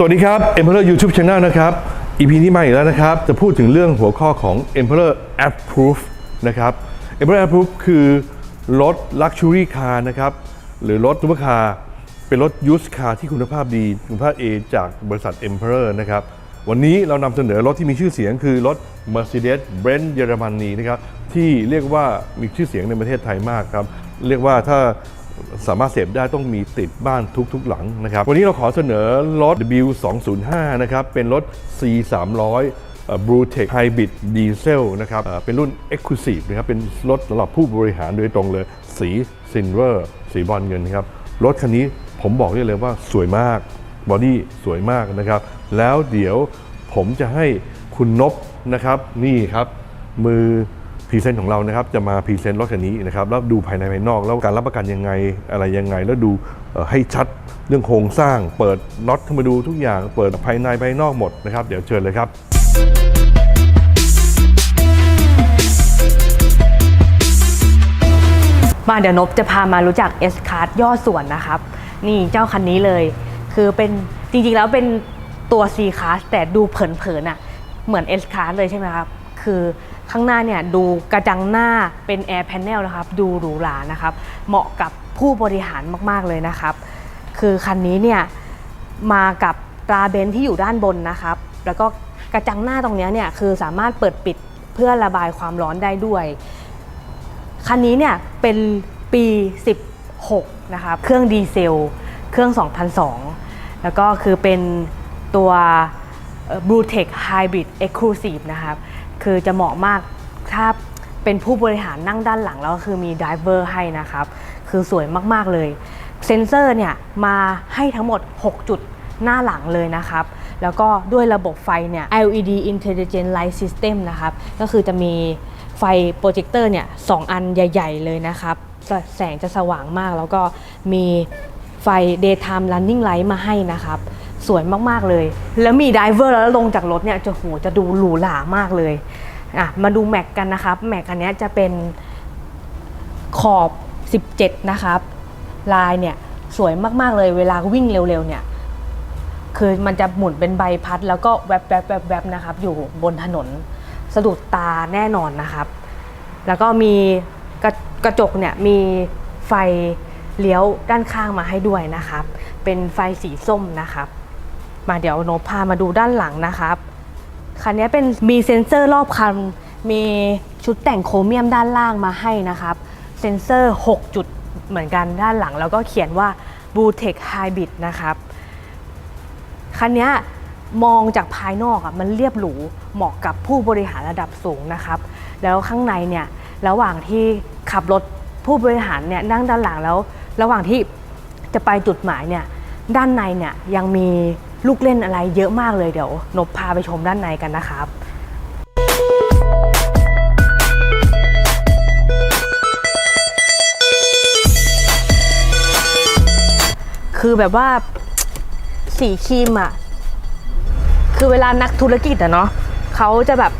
สวัสดีครับ Emperor YouTube Channel นะครับ EP นี้มาอีกแล้วนะครับ จะพูดถึงเรื่องหัวข้อของ Emperor Approve นะครับ Emperor Approve คือรถ Luxury Car นะครับ หรือรถซุปเปอร์คาร์เป็นรถยูสคาร์ที่คุณภาพดี คุณภาพ A จากบริษัท Emperor นะครับ วันนี้เรานำเสนอรถที่มีชื่อเสียงคือรถ Mercedes-Benz เยอรมนีนะครับ ที่เรียกว่ามีชื่อเสียงในประเทศไทยมากครับ เรียกว่าถ้า สามารถเสพได้ต้องมีติดบ้านทุกๆหลังนะครับ วันนี้เราขอเสนอรถ W205 นะครับ เป็นรถ C300 บลูเทคไฮบริดดีเซลนะครับ เป็นรุ่น Exclusive นะครับ เป็นรถสำหรับผู้บริหารโดยตรงเลย สีซินเวอร์ สีบอลเงินนะครับ รถคันนี้ผมบอกได้เลยว่าสวยมาก บอดี้สวยมากนะครับ แล้วเดี๋ยวผมจะให้คุณนบนะครับ นี่ครับ มือ พรีเซนต์ของเรานะครับจะมาพรีเซนต์รถคันนี้นะครับแล้วดูภายในภายนอก แล้วการรับประกันยังไงอะไรยังไง แล้วดูให้ชัดเรื่องโครงสร้าง เปิดน็อตเข้ามาดูทุกอย่างเปิดภายในภายนอกหมดนะครับเดี๋ยวเชิญเลยครับมาเดี๋ยวนบจะพามารู้จัก S Card ย่อส่วนนะครับ นี่เจ้าคันนี้เลย คือเป็นจริงๆแล้วเป็นตัว C Class แต่ดูเผินๆอะเหมือน S Class เลยใช่ไหมครับ คือ ข้างหน้าเนี่ยดูกระจังหน้าเป็น Air Panel นะครับดูหรูหรานะครับ เหมาะกับผู้บริหารมากๆเลยนะครับ คือคันนี้เนี่ยมากับตราเบนที่อยู่ด้านบนนะครับ แล้วก็กระจังหน้าตรงนี้เนี่ยคือสามารถเปิดปิดเพื่อระบายความร้อนได้ด้วย คันนี้เนี่ยเป็นปี 16 นะครับ เครื่องดีเซล เครื่อง 2002 แล้วก็คือเป็นตัว b l u e t e c h Hybrid Exclusive นะครับ คือจะเหมาะมากถ้าเป็นผู้บริหารนั่งด้านหลังแล้วก็คือมีไดเวอร์ให้นะครับ คือสวยมาก ๆ เลย เซนเซอร์เนี่ยมาให้ทั้งหมด 6 จุดหน้าหลังเลยนะครับ แล้วก็ด้วยระบบไฟเนี่ย LED Intelligent Light System นะครับ ก็คือจะมีไฟโปรเจคเตอร์เนี่ยสองอันใหญ่ ๆ เลยนะครับ แสงจะสว่างมากแล้วก็มีไฟ Daytime Running Light มาให้นะครับ สวยมากๆเลย แล้วมีไดเวอร์แล้วลงจากรถเนี่ยจะโหจะดูหรูหรามากเลยอะมาดูแม็กกันนะครับแม็กอันเนี้ยจะเป็นขอบ 17 นะครับ ลายเนี่ยสวยมากๆเลยเวลาวิ่งเร็วๆเนี่ยคือมันจะหมุนเป็นใบพัด แล้วก็แวบแวบแวบแวบนะครับ อยู่บนถนนสะดุดตาแน่นอนนะครับ แล้วก็มีกระกระจกเนี่ยมีไฟเลี้ยวด้านข้างมาให้ด้วยนะครับ เป็นไฟสีส้มนะครับ มาเดี๋ยวโนบพามาดูด้านหลังนะครับคันนี้เป็นมีเซ็นเซอร์รอบคันมีชุดแต่งโครเมียมด้านล่างมาให้นะครับ เซ็นเซอร์ 6 จุดเหมือนกันด้านหลัง แล้วก็เขียนว่า b l u e t e c h Hybrid นะครับ คันนี้มองจากภายนอกอะมันเรียบหรูเหมาะกับผู้บริหารระดับสูงนะครับ แล้วข้างในเนี่ยระหว่างที่ขับรถผู้บริหารเนี่ยนั่งด้านหลังแล้ว ระหว่างที่จะไปจุดหมายเนี่ยด้านในเนี่ยยังมี ลูกเล่นอะไรเยอะมากเลยเดี๋ยวนบพาไปชมด้านในกันนะครับคือแบบว่าสีครีมอะคือเวลานักธุรกิจอะเนาะเขาจะแบบ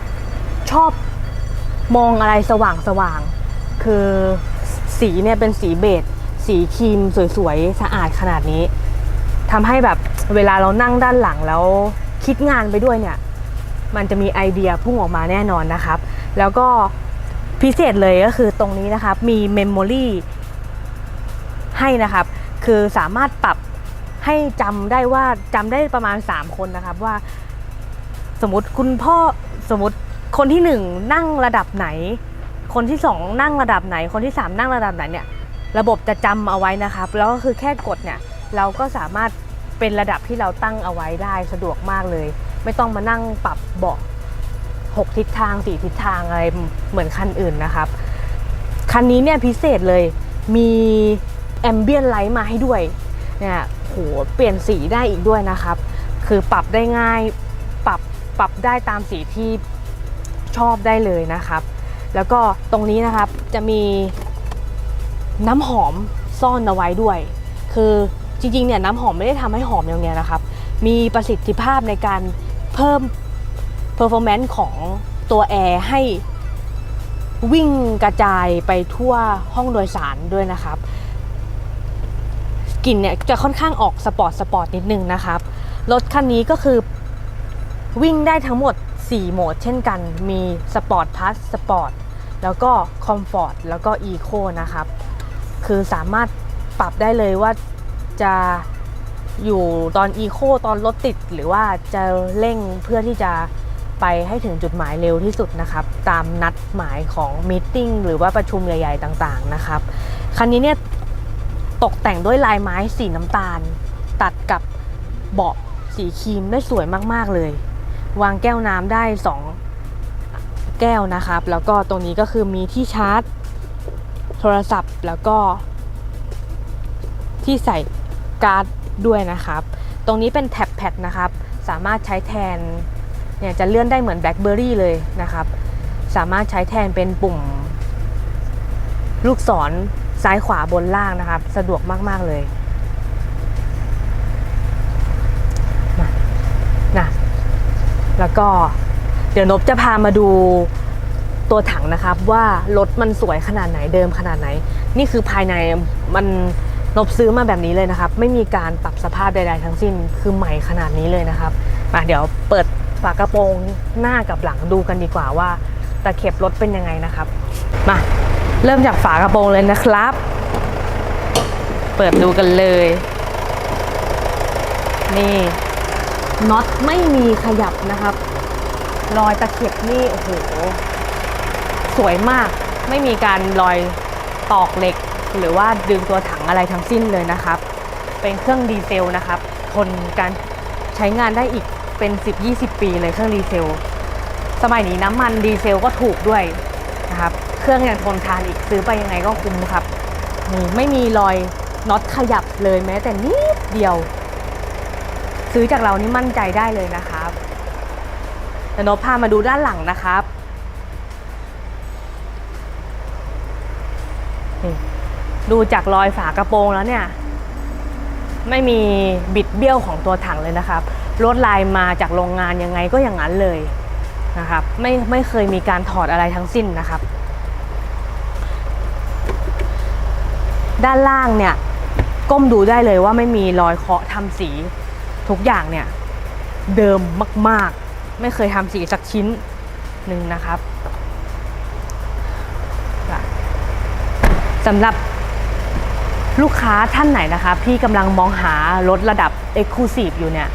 ชอบมองอะไรสว่างสว่าง คือสีเนี่ยเป็นสีเบจสีครีมสวยๆ สะอาดขนาดนี้ทำให้แบบ เวลาเรานั่งด้านหลังแล้วคิดงานไปด้วยเนี่ย มันจะมีไอเดียพุ่งออกมาแน่นอนนะครับ แล้วก็พิเศษเลยก็คือตรงนี้นะครับ มีเมมโมรีให้นะครับ คือสามารถปรับให้จำได้ว่าจำได้ประมาณ 3 คนนะครับว่า สมมติคุณพ่อสมมติคนที่ 1 นั่งระดับไหน คนที่ 2 นั่งระดับไหน คนที่ 3 นั่งระดับไหนเนี่ย ระบบจะจำเอาไว้นะครับ แล้วก็คือแค่กดเนี่ย เราก็สามารถ เป็นระดับที่เราตั้งเอาไว้ได้สะดวกมากเลย ไม่ต้องมานั่งปรับเบาะหกทิศทางสี่ทิศทางอะไรเหมือนคันอื่นนะครับ คันนี้เนี่ยพิเศษเลยมีแอมเบียนไลท์มาให้ด้วยเนี่ยโหเปลี่ยนสีได้อีกด้วยนะครับ คือปรับได้ง่ายปรับปรับได้ตามสีที่ชอบได้เลยนะครับ แล้วก็ตรงนี้นะครับจะมีน้ำหอมซ่อนเอาไว้ด้วย คือ จริงๆเนี่ยน้ำหอมไม่ได้ทำให้หอมอย่างเดียนะครับ มีประสิทธิภาพในการเพิ่ม performance ของตัวแอร์ให้วิ่งกระจายไปทั่วห้องโดยสารด้วยนะครับกลิ่นเนี่ยจะค่อนข้างออกสปอร์ตสปอร์ตนิดนึงนะครับรถคันนี้ก็คือวิ่งได้ทั้งหมด 4 โหมดเช่นกัน มีสปอร์ตพ u สสปอร์ตแล้วก็คอมฟอร์ตแล้วก็อีโคนะครับ คือสามารถปรับได้เลยว่า จะอยู่ตอนอีโคตอนรถติด หรือว่าจะเร่งเพื่อที่จะไปให้ถึงจุดหมายเร็วที่สุดนะครับ ตามนัดหมายของม e ติ้งหรือว่าประชุมใหญ่ ๆ ต่างๆนะครับคันนี้เนี่ยตกแต่งด้วยลายไม้สีน้ำตาล ตัดกับเบาะสีครีมได้สวยมากๆเลย วางแก้วน้ำได้ 2 แก้วนะครับ แล้วก็ตรงนี้ก็คือมีที่ชาร์จ โทรศัพท์แล้วก็ที่ใส่ การ์ดด้วยนะครับ ตรงนี้เป็นแท็บแพดนะครับ สามารถใช้แทนเนี่ยจะเลื่อนได้เหมือน BlackBerry เลยนะครับ สามารถใช้แทนเป็นปุ่ม ลูกศรซ้ายขวาบนล่างนะครับ สะดวกมาก ๆ เลยนะนะแล้วก็เดี๋ยวนบจะพามาดูตัวถังนะครับ ว่ารถมันสวยขนาดไหนเดิมขนาดไหน นี่คือภายในมัน นบซื้อมาแบบนี้เลยนะครับ ไม่มีการปรับสภาพใด ๆ ทั้งสิ้นคือใหม่ขนาดนี้เลยนะครับมาเดี๋ยวเปิดฝากระโปรงหน้ากับหลังดูกันดีกว่าว่าตะเข็บรถเป็นยังไงนะครับมาเริ่มจากฝากระโปรงเลยนะครับ เปิดดูกันเลย นี่น็อตไม่มีขยับนะครับ รอยตะเข็บนี่โอ้โหสวยมากไม่มีการรอยตอกเหล็ก หรือว่าดึงตัวถังอะไรทั้งสิ้นเลยนะครับ เป็นเครื่องดีเซลนะครับทนการใช้งานได้อีกเป็น 10-20 ปีเลยเครื่องดีเซล สมัยนี้น้ำมันดีเซลก็ถูกด้วยนะครับ เครื่องยังทนทานอีกซื้อไปยังไงก็คุ้มครับนี่ไม่มีรอยน็อตขยับเลยแม้แต่นิดเดียว ซื้อจากเรานี่มั่นใจได้เลยนะครับเดี๋ยวนบพามาดูด้านหลังนะครับ ดูจากรอยฝากระโปรงแล้วเนี่ย ไม่มีบิดเบี้ยวของตัวถังเลยนะครับลวดลายมาจากโรงงานยังไงก็อย่างนั้นเลยนะครับ ไม่ไม่เคยมีการถอดอะไรทั้งสิ้นนะครับ ด้านล่างเนี่ย ก้มดูได้เลยว่าไม่มีรอยเคาะทำสี ทุกอย่างเนี่ย เดิมมาก ๆ ไม่เคยทำสีสักชิ้นหนึ่งนะครับสำหรับ ลูกค้าท่านไหนนะครับที่กำลังมองหารถระดับ Exclusive อยู่เนี่ย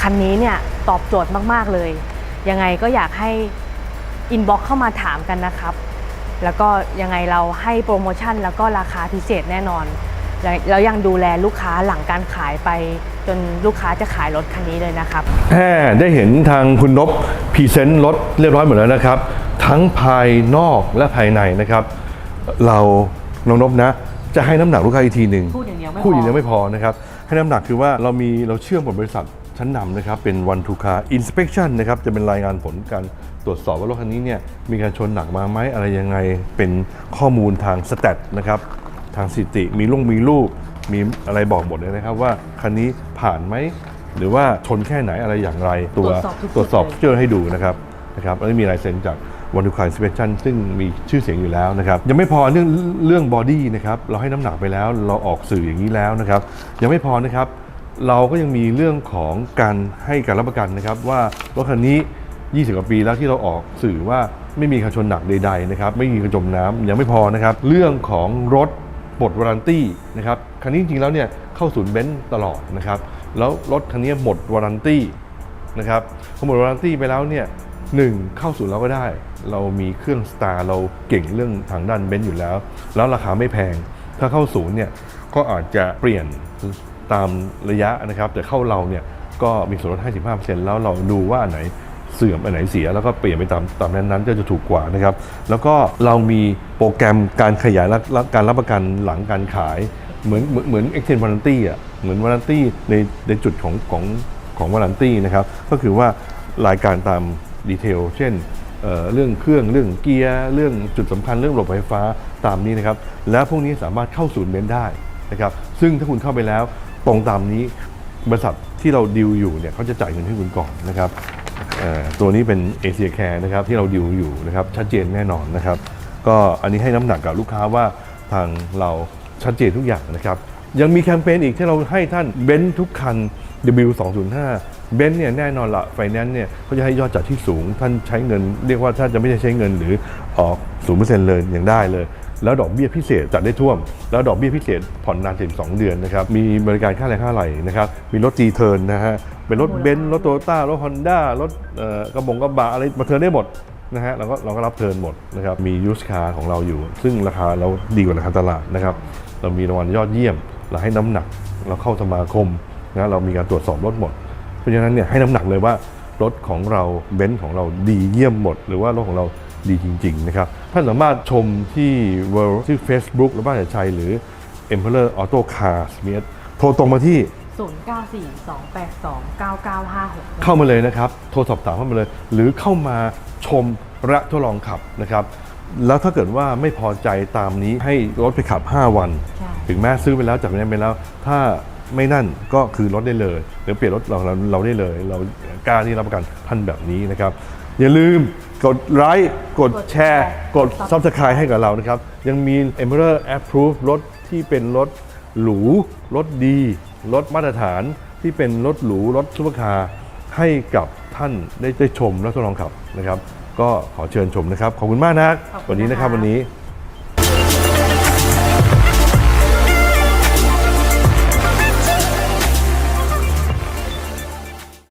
คันนี้เนี่ยตอบโจทย์มาก ๆ เลย ยังไงก็อยากให้อินบ็อกเข้ามาถามกันนะครับ แล้วก็ยังไงเราให้โปรโมชั่นแล้วก็ราคาพิเศษแน่นอน แล้วแล้วยังดูแลลูกค้าหลังการขายไปจนลูกค้าจะขายรถคันนี้เลยนะครับแค่ได้เห็นทางคุณนบพรีเซนต์รถเรียบร้อยหมดแล้วนะครับ ทั้งภายนอกและภายในนะครับ เราน้องนบนะ จะให้น้ำหนักลูกค้าอีกทีหนึ่งพูดอย่างเดียวไม่พอ พูดอย่างเดียวไม่พอนะครับ ให้น้ำหนักคือว่าเรามีเราเชื่อมกับบริษัทชั้นนำนะครับ เป็น one to car inspection นะครับ จะเป็นรายงานผลการตรวจสอบว่ารถคันนี้เนี่ยมีการชนหนักมาไหมอะไรยังไงเป็นข้อมูลทางสแตทนะครับทางสถิติมีลงมีรูปมีอะไรบอกหมดเลยนะครับว่าคันนี้ผ่านไหมหรือว่าชนแค่ไหนอะไรอย่างไร ตัวตรวจสอบทุกจุดตรวจสอบเลยเจอให้ดูนะครับนะครับแล้วมีลายเซ็นจาก วันดูคายสเปชันซึ่งมีชื่อเสียงอยู่แล้วนะครับ ยังไม่พอเรื่องเรื่องบอดี้นะครับเราให้น้ำหนักไปแล้วเราออกสื่ออย่างนี้แล้วนะครับ ยังไม่พอนะครับ เราก็ยังมีเรื่องของการให้การรับประกันนะครับ ว่ารถคันนี้ 20 กว่าปีแล้วที่เราออกสื่อว่าไม่มีการชนหนักใดๆนะครับ ไม่มีกระจมน้ำยังไม่พอนะครับ เรื่องของรถหมดวารันตี้นะครับคันนี้จริงๆแล้วเนี่ยเข้าศูนย์เบนซ์ตลอดนะครับแล้วรถคันนี้หมดวารันตี้นะครับพอหมดวารันตี้ไปแล้วเนี่ยหนึ่งเข้าศูนย์เราก็ได้ เรามีเครื่องสตาร์เราเก่งเรื่องทางด้านเบนซ์อยู่แล้ว แล้วราคาไม่แพง ถ้าเข้าศูนย์เนี่ยก็อาจจะเปลี่ยนตามระยะนะครับ แต่เข้าเราเนี่ยก็มีส่วนลด 55%แล้วเราดูว่าอันไหนเสื่อมอันไหนเสียแล้วก็เปลี่ยนไปตามตามนั้นๆก็จะถูกกว่านะครับ แล้วก็เรามีโปรแกรมการขยายและการรับประกันหลังการขาย เหมือนเหมือนเหมือน extend warranty อะเหมือน warranty ในในจุดของของของวารันตี้นะครับ ก็คือว่ารายการตามดีเทล เช่น เเรื่องเครื่องเรื่องเกียร์เรื่องจุดสำคัญเรื่องระบบไฟฟ้าตามนี้นะครับ แล้วพวกนี้สามารถเข้าศูนย์เบนซ์ได้นะครับ ซึ่งถ้าคุณเข้าไปแล้วตรงตามนี้บริษัทที่เราดิวอยู่เนี่ยเขาจะจ่ายเงินให้คุณก่อนนะครับตัวนี้เป็นเอเชียแคร์นะครับที่เราดิวอยู่นะครับชัดเจนแน่นอนนะครับ ก็อันนี้ให้น้ำหนักกับลูกค้าว่าทางเราชัดเจนทุกอย่างนะครับ ยังมีแคมเปญอีกที่เราให้ท่านเบนซ์ทุกคัน W205 เบนซ์เนี่ยแน่นอนละไฟแนนซ์เนี่ยเขาจะให้ยอดจัดที่สูง ท่านใช้เงิน เรียกว่าถ้าจะไม่ได้ใช้เงินหรือออก0%เลยอย่างได้เลย แล้วดอกเบี้ยพิเศษจัดได้ท่วม แล้วดอกเบี้ยพิเศษผ่อนนานถึง2เดือนนะครับ มีบริการค่าแรงค่าไหลนะครับ มีรถจีเทิร์นนะฮะ เป็นรถเบนซ์รถโตโยต้ารถฮอนด้ารถเอ่อกระบงกระบะอะไรมาเทิร์นได้หมดนะฮะเราก็เราก็รับเทิร์นหมดนะครับ มียูสคาของเราอยู่ ซึ่งราคาเราดีกว่าราคาตลาดนะครับ เรามีรางวัลยอดเยี่ยม เราให้น้ำหนัก เราเข้าสมาคมนะ เรามีการตรวจสอบรถหมดเพ ราะฉะนั้นเนี่ยให้น้ำหนักเลยว่ารถของเราเบนซ์ของเราดีเยี่ยมหมด หรือว่ารถของเราดีจริง ๆ นะครับ ท่านสามารถชมที่ World ที่ Facebook หรือบ้านแต่ชัยหรือ Emperor Auto Cars มีโทรตรงมาที่ 0942829956 เข้ามาเลยนะครับ โทรสอบถามเข้ามาเลย หรือเข้ามาชมและทดลองขับนะครับ แล้วถ้าเกิดว่าไม่พอใจตามนี้ให้รถไปขับ 5 วันใช่ถึงแม้ซื้อไปแล้วจับไปนั้นไปแล้ว ถ้า ไม่นั่นก็คือลดได้เลย หรือเปลี่ยนรถเราเราเราได้เลย เรากล้าที่รับประกันท่านแบบนี้นะครับ อย่าลืมกดไลค์กดแชร์ กด Subscribe ให้กับเรานะครับ ยังมี Emperor Approve รถที่เป็นรถหรู รถดี รถมาตรฐานที่เป็นรถหรู รถซุปเปอร์คาร์ให้กับท่านได้ได้ชมและทดลองขับนะครับ ก็ขอเชิญชมนะครับ ขอบคุณมากนะขอบคุณวันนี้นะครับนะคะวันนี้